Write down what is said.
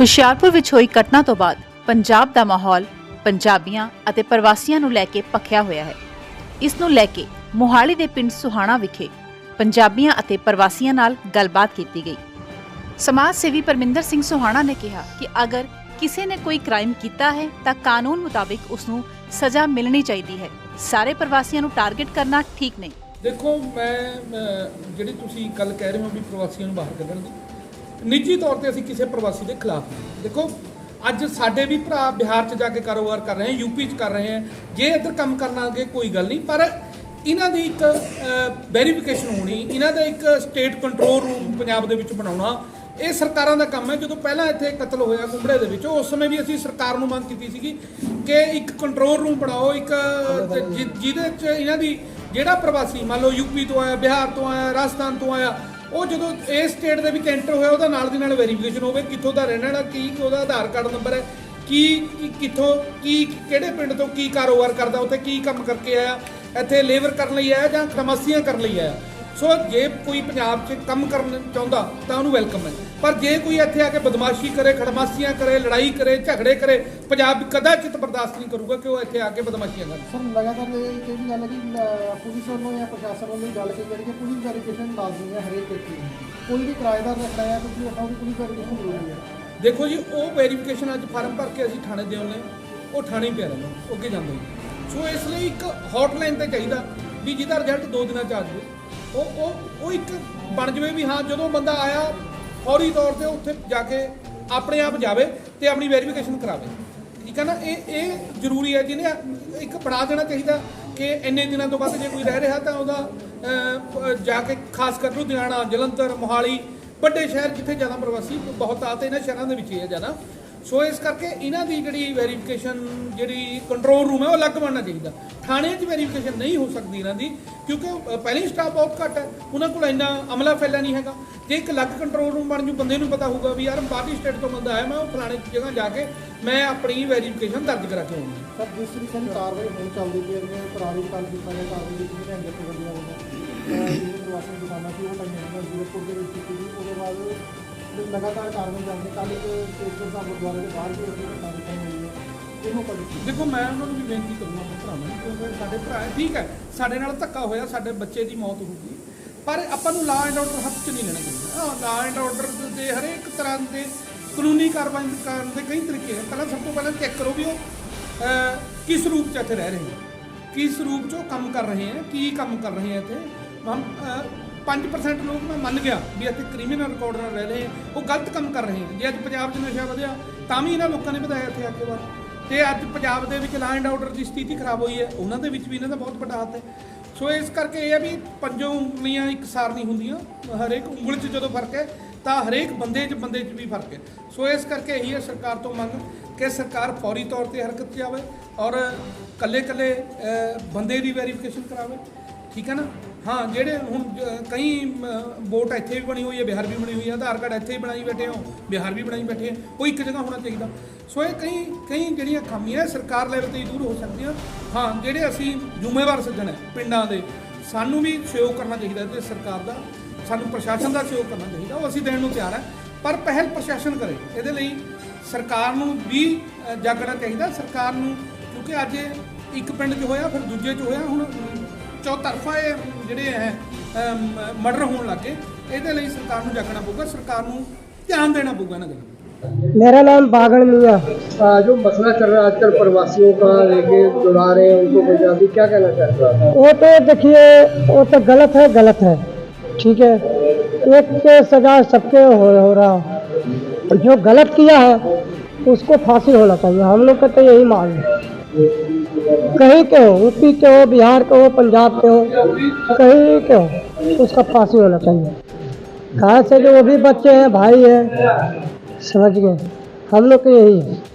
ਹੁਸ਼ਿਆਰਪੁਰ ਵਿੱਚ ਹੋਈ ਘਟਨਾ ਤੋਂ ਬਾਅਦ ਪੰਜਾਬ ਦਾ ਮਾਹੌਲ ਪੰਜਾਬੀਆਂ ਅਤੇ ਪ੍ਰਵਾਸੀਆਂ ਨੂੰ ਲੈ ਕੇ ਭਖਿਆ ਹੋਇਆ ਹੈ। ਇਸ ਨੂੰ ਲੈ ਕੇ ਮੋਹਾਲੀ ਦੇ ਪਿੰਡ ਸੁਹਾਣਾ ਵਿਖੇ ਪੰਜਾਬੀਆਂ ਅਤੇ ਪ੍ਰਵਾਸੀਆਂ ਨਾਲ ਗੱਲਬਾਤ ਕੀਤੀ ਗਈ। ਸਮਾਜ ਸੇਵੀ ਪਰਮਿੰਦਰ ਸਿੰਘ ਸੁਹਾਣਾ ਨੇ ਕਿਹਾ ਕਿ ਅਗਰ ਕਿਸੇ ਨੇ ਕੋਈ ਕ੍ਰਾਈਮ ਕੀਤਾ ਹੈ ਤਾਂ ਕਾਨੂੰਨ ਮੁਤਾਬਿਕ ਉਸ ਨੂੰ ਸਜ਼ਾ ਮਿਲਣੀ ਚਾਹੀਦੀ ਹੈ। ਸਾਰੇ ਪ੍ਰਵਾਸੀਆਂ ਨੂੰ ਟਾਰਗੇਟ ਕਰਨਾ ਠੀਕ ਨਹੀਂ। ਦੇਖੋ ਮੈਂ ਅਹ, ਜਿਹੜੀ ਤੁਸੀਂ ਗੱਲ ਕਹਿ ਰਹੇ ਹੋ ਵੀ ਪ੍ਰਵਾਸੀਆਂ ਨੂੰ ਬਾਹਰ ਕੱਢਣ ਦੀ ਨਿੱਜੀ ਤੌਰ ਤੇ ਅਸੀਂ ਕਿਸੇ ਪ੍ਰਵਾਸੀ ਦੇ ਖਿਲਾਫ ਨਹੀਂ। ਦੇਖੋ, ਅੱਜ ਸਾਡੇ ਵੀ ਭਰਾ ਬਿਹਾਰ 'ਚ ਜਾ ਕੇ ਕਾਰੋਬਾਰ ਕਰ ਰਹੇ ਹਨ ਯੂਪੀ 'ਚ ਕਰ ਰਹੇ ਹਨ ਜੇ ਇੱਧਰ ਕੰਮ ਕਰਨਾ ਅੱਗੇ ਕੋਈ ਗੱਲ ਨਹੀਂ, ਪਰ ਇਹਨਾਂ ਦੀ ਇੱਕ ਵੈਰੀਫਿਕੇਸ਼ਨ ਹੋਣੀ, ਇਹਨਾਂ ਦਾ ਇੱਕ ਸਟੇਟ ਕੰਟਰੋਲ ਰੂਮ ਪੰਜਾਬ ਦੇ ਵਿੱਚ ਬਣਾਉਣਾ, ਇਹ ਸਰਕਾਰਾਂ ਦਾ ਕੰਮ ਹੈ। ਜਦੋਂ ਪਹਿਲਾਂ ਇੱਥੇ ਕਤਲ ਹੋਇਆ ਕੁੰਬੜੇ ਦੇ ਵਿੱਚ, ਉਸ ਸਮੇਂ ਵੀ ਅਸੀਂ ਸਰਕਾਰ ਨੂੰ ਮੰਗ ਕੀਤੀ ਸੀਗੀ ਕਿ ਇੱਕ ਕੰਟਰੋਲ ਰੂਮ ਬਣਾਓ, ਇੱਕ ਜਿ- ਜਿਹਦੇ 'ਚ ਇਹਨਾਂ ਦੀ, ਜਿਹੜਾ ਪ੍ਰਵਾਸੀ, ਮੰਨ ਲਓ ਯੂਪੀ ਤੋਂ ਆਇਆ, ਬਿਹਾਰ ਤੋਂ ਆਇਆ, ਰਾਜਸਥਾਨ ਤੋਂ ਆਇਆ ਉਹ ਜਦੋਂ ਇਸ ਸਟੇਟ ਦੇ ਵਿੱਚ ਐਂਟਰ ਹੋਇਆ, ਉਹਦਾ ਨਾਲ ਦੀ ਨਾਲ ਵੈਰੀਫਿਕੇਸ਼ਨ ਹੋਵੇ, ਕਿੱਥੋਂ ਦਾ ਰਹਿਣ ਵਾਲਾ, ਕੀ ਉਹਦਾ ਆਧਾਰ ਕਾਰਡ ਨੰਬਰ ਹੈ, ਕੀ ਕਿੱਥੋਂ, ਕੀ, ਕਿਹੜੇ ਪਿੰਡ ਤੋਂ ਕੀ ਕਾਰੋਬਾਰ ਕਰਦਾ, ਉੱਥੇ ਕੀ ਕੰਮ ਕਰਕੇ ਆਇਆ, ਇੱਥੇ ਲੇਬਰ ਕਰਨ ਲਈ ਆਇਆ ਜਾਂ ਖੜਮਾਸੀਆਂ ਕਰਨ ਲਈ ਆਇਆ। ਸੋ ਜੇ ਕੋਈ ਪੰਜਾਬ 'ਚ ਕੰਮ ਕਰਨ ਚਾਹੁੰਦਾ, ਤਾਂ ਉਹਨੂੰ ਵੈਲਕਮ ਹੈ। ਪਰ ਜੇ ਕੋਈ ਇੱਥੇ ਆ ਕੇ ਬਦਮਾਸ਼ੀ ਕਰੇ ਖੜਮਾਸੀਆਂ ਕਰੇ ਲੜਾਈ ਕਰੇ ਝਗੜੇ ਕਰੇ ਪੰਜਾਬ ਕਦਾਚਿਤ ਬਰਦਾਸ਼ਤ ਨਹੀਂ ਕਰੂਗਾ ਕਿ ਉਹ ਇੱਥੇ ਆ ਕੇ ਬਦਮਾਸ਼ੀਆਂ ਕਰਨ ਸਰ ਲਗਾਤਾਰ ਇਹ ਇਹ ਵੀ ਗੱਲ ਹੈ ਕਿ ਪੁਲਿਸ ਵੱਲੋਂ ਜਾਂ ਪ੍ਰਸ਼ਾਸਨ ਵੱਲੋਂ ਇਹ ਗੱਲ ਕੀਤੀ ਕਿ ਪੁਲਿਸ ਵੈਰੀਫਿਕੇਸ਼ਨ ਲਾਜ਼ਮੀ ਹੈ ਹਰੇਕ ਵਿਅਕਤੀ ਕੋਈ ਵੀ ਕਿਰਾਏਦਾਰ ਰੱਖਦਾ ਹੈ ਤੁਸੀਂ ਆਪਾਂ ਦੀ ਪੁਲਿਸ ਵੈਰੀਫਿਕੇਸ਼ਨ ਜ਼ਰੂਰੀ ਹੈ। ਦੇਖੋ ਜੀ ਉਹ ਵੈਰੀਫਿਕੇਸ਼ਨ ਅੱਜ ਫਾਰਮ ਭਰ ਕੇ ਅਸੀਂ ਥਾਣੇ ਦੇ ਆਉਂਦੇ ਉਹ ਥਾਣੇ ਹੀ ਪਿਆ ਰਹਿੰਦਾ ਅੱਗੇ ਜਾਂਦਾ ਜੀ ਸੋ ਇਸ ਲਈ ਇੱਕ ਹੌਟਲਾਈਨ ਤੇ ਚਾਹੀਦਾ ਵੀ ਜਿਹਦਾ ਰਿਜ਼ਲਟ ਦੋ ਦਿਨਾਂ ਚ ਆ ਜਾਵੇ। ਉਹ ਉਹ ਉਹ ਇੱਕ ਬਣ ਜਾਵੇ ਵੀ ਹਾਂ ਜਦੋਂ ਬੰਦਾ ਆਇਆ ਫੌਰੀ ਤੌਰ ਤੇ ਉੱਥੇ ਜਾ ਕੇ ਆਪਣੇ ਆਪ ਜਾਵੇ ਤੇ ਆਪਣੀ ਵੈਰੀਫਿਕੇਸ਼ਨ ਕਰਾਵੇ। ਠੀਕ ਹੈ ਨਾ? ਇਹ ਇਹ ਜ਼ਰੂਰੀ ਹੈ ਜਿਹਨੇ ਇੱਕ ਬਣਾ ਦੇਣਾ ਚਾਹੀਦਾ ਕਿ ਇੰਨੇ ਦਿਨਾਂ ਤੋਂ ਬਾਅਦ ਜੇ ਕੋਈ ਰਹਿ ਰਿਹਾ ਤਾਂ ਉਹਦਾ ਜਾ ਕੇ ਖਾਸ ਕਰ ਲੁਧਿਆਣਾ, ਜਲੰਧਰ, ਮੋਹਾਲੀ ਵੱਡੇ ਸ਼ਹਿਰ ਜਿੱਥੇ ਜ਼ਿਆਦਾ ਪ੍ਰਵਾਸੀ ਬਹੁਤ ਆ ਤੇ ਇਹਨਾਂ ਸ਼ਹਿਰਾਂ ਦੇ ਵਿੱਚ ਹੀ ਹੈ ਜ਼ਿਆਦਾ। ਸੋ ਇਸ ਕਰਕੇ ਇਹਨਾਂ ਦੀ ਜਿਹੜੀ ਵੈਰੀਫਿਕੇਸ਼ਨ ਜਿਹੜੀ ਕੰਟਰੋਲ ਰੂਮ ਹੈ ਉਹ ਅਲੱਗ ਬਣਨਾ ਚਾਹੀਦਾ। ਥਾਣੇ 'ਚ ਵੈਰੀਫਿਕੇਸ਼ਨ ਨਹੀਂ ਹੋ ਸਕਦੀ ਇਹਨਾਂ ਦੀ ਕਿਉਂਕਿ ਅ, ਪਹਿਲੀ ਸਟਾਫ ਬਹੁਤ ਘੱਟ ਹੈ। ਉਹਨਾਂ ਕੋਲ ਇੰਨਾ ਅਮਲਾ ਫੈਲਾ ਨਹੀਂ ਹੈਗਾ। ਜੇ ਇੱਕ ਅਲੱਗ ਕੰਟਰੋਲ ਰੂਮ ਬਣ ਜੂ ਬੰਦੇ ਨੂੰ ਪਤਾ ਹੋਊਗਾ ਵੀ ਯਾਰ ਬਾਹਰਲੀ ਸਟੇਟ ਤੋਂ ਬੰਦਾ ਆਇਆ ਮੈਂ ਉਹ ਫਲਾਣੇ ਜਗ੍ਹਾ ਜਾ ਕੇ ਮੈਂ ਆਪਣੀ ਵੈਰੀਫਿਕੇਸ਼ਨ ਦਰਜ ਕਰਾ ਕੇ ਆਉਂਗੀ ਸਰ ਜਿਸ ਤਰੀਕੇ ਕਾਰਵਾਈ ਹੁਣ ਚੱਲਦੀ ਪਈ ਹੈ ਜਿਵੇਂ ਪਰਾਲੀ ਕਾਲ ਕੀਤਾ ਗਿਆ ਕਾਰਵਾਈ ਦੀ ਕਿਵੇਂ ਅੰਦਰ ਤੋਂ ਗੱਡੀਆਂ ਵੱਲੋਂ ਜਿਹੜੇ ਪ੍ਰਵਾਸੀ ਦੁਕਾਨਾਂ ਸੀ ਉਹ ਟਾਈਆਂ ਗਈਆਂ ਜ਼ੀਰੋਪੁਰ ਦੇ ਵਿੱਚ ਕੀਤੀ ਉਹਦੇ ਬਾਅਦ ਵੀ ਲਗਾਤਾਰ ਕਾਰਵਾਈ ਚੱਲਦੀ ਕੱਲ੍ਹ ਇੱਕ ਕੇਸਗੜ ਸਾਹਿਬ ਗੁਰਦੁਆਰੇ ਦੇ ਬਾਹਰ ਵੀ ਉਹਦੀ ਘਟਨਾ ਦਿਖਾਈ ਹੋਈ ਹੈ। ਇਹਨੂੰ ਕਦੇ ਦੇਖੋ। ਮੈਂ ਉਹਨਾਂ ਨੂੰ ਵੀ ਬੇਨਤੀ ਕਰੂੰਗਾ ਆਪਣੇ ਭਰਾਵਾਂ ਨੂੰ ਕਿਉਂਕਿ ਸਾਡੇ ਭਰਾ ਹੈ, ਠੀਕ ਹੈ ਸਾਡੇ ਨਾਲ ਧੱਕਾ ਹੋਇਆ ਸਾਡੇ ਬੱਚੇ ਦੀ ਮੌਤ ਹੋ ਗਈ। ਪਰ ਆਪਾਂ ਨੂੰ ਲਾ ਐਂਡ ਆਰਡਰ ਹੱਥ 'ਚ ਨਹੀਂ ਲੈਣਾ ਚਾਹੀਦਾ। ਹਾਂ ਲਾ ਐਂਡ ਆਰਡਰ ਦੇ ਹਰੇਕ ਤਰ੍ਹਾਂ ਦੇ ਕਾਨੂੰਨੀ ਕਾਰਵਾਈ ਕਰਨ ਦੇ ਕਈ ਤਰੀਕੇ ਹਨ ਪਹਿਲਾਂ ਸਭ ਤੋਂ ਪਹਿਲਾਂ ਚੈੱਕ ਕਰੋ ਵੀ ਉਹ ਅਹ, ਕਿਸ ਰੂਪ 'ਚ ਇੱਥੇ ਰਹਿ ਰਹੇ ਹਨ ਕਿਸ ਰੂਪ 'ਚ ਉਹ ਕੰਮ ਕਰ ਰਹੇ ਹਨ ਕੀ ਕੰਮ ਕਰ ਰਹੇ ਹਨ ਇੱਥੇ। ਹਮ ਅਹ, 5% ਲੋਕ ਮੈਂ ਮੰਨ ਗਿਆ ਵੀ ਇੱਥੇ ਕ੍ਰਿਮੀਨਲ ਰਿਕਾਰਡ ਨਾਲ ਰਹਿ ਰਹੇ ਉਹ ਗਲਤ ਕੰਮ ਕਰ ਰਹੇ ਜੇ ਅੱਜ ਪੰਜਾਬ 'ਚ ਨਸ਼ਾ ਵਧਿਆ, ਤਾਂ ਵੀ ਇਹਨਾਂ ਲੋਕਾਂ ਨੇ ਵਧਾਇਆ ਇੱਥੇ ਆ ਕੇ ਬਾਅਦ ਤੇ ਅੱਜ ਪੰਜਾਬ ਦੇ ਵਿੱਚ ਲਾ ਐਂਡ ਆਰਡਰ ਦੀ ਸਥਿਤੀ ਖਰਾਬ ਹੋਈ ਹੈ, ਉਹਨਾਂ ਦੇ ਵਿੱਚ ਵੀ ਇਹਨਾਂ ਦਾ ਬਹੁਤ ਵੱਡਾ ਹੱਥ ਹੈ। ਸੋ ਇਸ ਕਰਕੇ ਇਹ ਹੈ ਵੀ ਪੰਜੋਂ ਉਂਗਲੀਆਂ ਇੱਕ ਸਾਰ ਨਹੀਂ ਹੁੰਦੀਆਂ, ਹਰੇਕ ਉਂਗਲ 'ਚ ਜਦੋਂ ਫ਼ਰਕ ਹੈ, ਤਾਂ ਹਰੇਕ ਬੰਦੇ 'ਚ ਬੰਦੇ 'ਚ ਵੀ ਫ਼ਰਕ ਹੈ। ਸੋ ਇਸ ਕਰਕੇ ਇਹੀ ਹੈ ਸਰਕਾਰ ਤੋਂ ਮੰਗ ਕਿ ਸਰਕਾਰ ਫੌਰੀ ਤੌਰ ਤੇ ਹਰਕਤ 'ਚ ਆਵੇ ਔਰ ਕੱਲੇ-ਕੱਲੇ ਬੰਦੇ ਦੀ ਵੈਰੀਫਿਕੇਸ਼ਨ ਕਰਾਵੇ। ਠੀਕ ਹੈ ਨਾ? ਹਾਂ ਜਿਹੜੇ ਹੁਣ ਜ- ਕਈ ਅਮ, ਵੋਟ ਇੱਥੇ ਵੀ ਬਣੀ ਹੋਈ ਹੈ ਬਿਹਾਰ ਵੀ ਬਣੀ ਹੋਈ ਹੈ ਆਧਾਰ ਕਾਰਡ ਇੱਥੇ ਵੀ ਬਣਾਈ ਬੈਠੇ ਹੋ ਬਿਹਾਰ ਵੀ ਬਣਾਈ ਬੈਠੇ ਹੈ ਉਹ ਇੱਕ ਜਗ੍ਹਾ ਹੋਣਾ ਚਾਹੀਦਾ। ਸੋ ਇਹ ਕਈ ਕਈ ਜਿਹੜੀਆਂ ਖਾਮੀਆਂ ਸਰਕਾਰ ਲੈਵਲ ਤੇ ਹੀ ਦੂਰ ਹੋ ਸਕਦੀਆਂ। ਹਾਂ ਜਿਹੜੇ ਅਸੀਂ ਜ਼ਿੰਮੇਵਾਰ ਸੱਜਣ ਹੈ ਪਿੰਡਾਂ ਦੇ ਸਾਨੂੰ ਵੀ ਸਹਿਯੋਗ ਕਰਨਾ ਚਾਹੀਦਾ ਤੇ ਸਰਕਾਰ ਦਾ ਸਾਨੂੰ ਪ੍ਰਸ਼ਾਸਨ ਦਾ ਸਹਿਯੋਗ ਕਰਨਾ ਚਾਹੀਦਾ ਉਹ ਅਸੀਂ ਦੇਣ ਨੂੰ ਤਿਆਰ ਹੈ। ਪਰ ਪਹਿਲ ਪ੍ਰਸ਼ਾਸਨ ਕਰੇ ਇਹਦੇ ਲਈ ਸਰਕਾਰ ਨੂੰ ਵੀ ਅ, ਜਾਗਣਾ ਚਾਹੀਦਾ ਸਰਕਾਰ ਨੂੰ ਕਿਉਂਕਿ ਅੱਜ ਇਹ ਇੱਕ ਪਿੰਡ 'ਚ ਹੋਇਆ ਫਿਰ ਦੂਜੇ 'ਚ ਹੋਇਆ ਹੁਣ ਚੌਤਰਫਾ ਇਹ ਜਿਹੜੇ ਹੈ ਮਰਡਰ ਹੋਣ ਲੱਗੇ ਇਹਦੇ ਲਈ ਸਰਕਾਰ ਨੂੰ ਜਾਗਣਾ ਪਊਗਾ ਸਰਕਾਰ ਨੂੰ ਧਿਆਨ ਦੇਣਾ ਪਊਗਾ ਇਹਨਾਂ ਗੱਲਾਂ मेरा नाम बागड़ मिया जो मसला चल रहा है आजकल प्रवासियों का लेके जुड़ा रहे हैं उनको पंजाबी क्या कहना चाहते हो वो तो देखिए वो तो गलत है गलत है ठीक है एक के सजा सबके हो, हो रहा जो गलत किया है उसको फांसी होना चाहिए हम लोग का तो यही मांग है कहीं के हो, यूपी के हो, बिहार के हो, पंजाब के हो, कहीं के हो, उसका फांसी होना चाहिए। कहा से जो वो भी बच्चे हैं, भाई हैं, समझ गए। हम लोग के यही है।